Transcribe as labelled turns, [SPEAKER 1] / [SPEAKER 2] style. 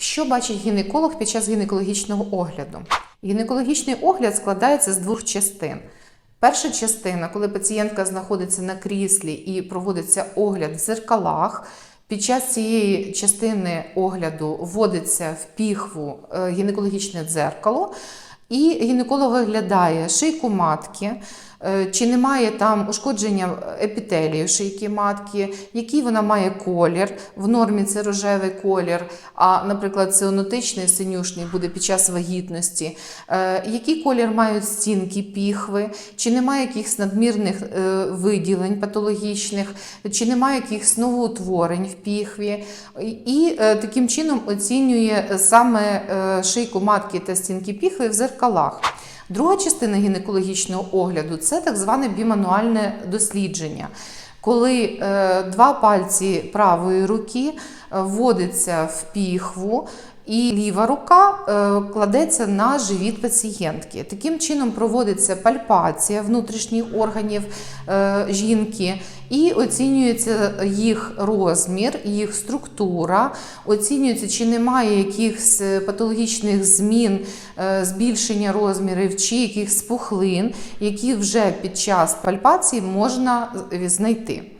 [SPEAKER 1] Що бачить гінеколог під час гінекологічного огляду? Гінекологічний огляд складається з двох частин. Перша частина, коли пацієнтка знаходиться на кріслі і проводиться огляд в зеркалах. Під час цієї частини огляду вводиться в піхву е, гінекологічне дзеркало, і гінеколог оглядає шийку матки, чи немає там ушкодження епітелію шийки матки, який вона має колір. В нормі це рожевий колір, а, наприклад, цианотичний синюшний буде під час вагітності. Е, Який колір мають стінки піхви, чи немає якихось надмірних е, виділень патологічних, чи немає якихось новоутворень в піхві. І е, таким чином оцінює саме е, шийку матки та стінки піхви в зеркалах. Друга частина гінекологічного огляду це так зване бімануальне дослідження. Коли е, два пальці правої руки вводиться в піхву, і ліва рука е, кладеться на живіт пацієнтки. Таким чином проводиться пальпація внутрішніх органів е, жінки і оцінюється їх розмір, їх структура, оцінюється, чи немає якихось е, патологічних змін, збільшення розмірів чи якихось пухлин, які вже під час пальпації можна знайти.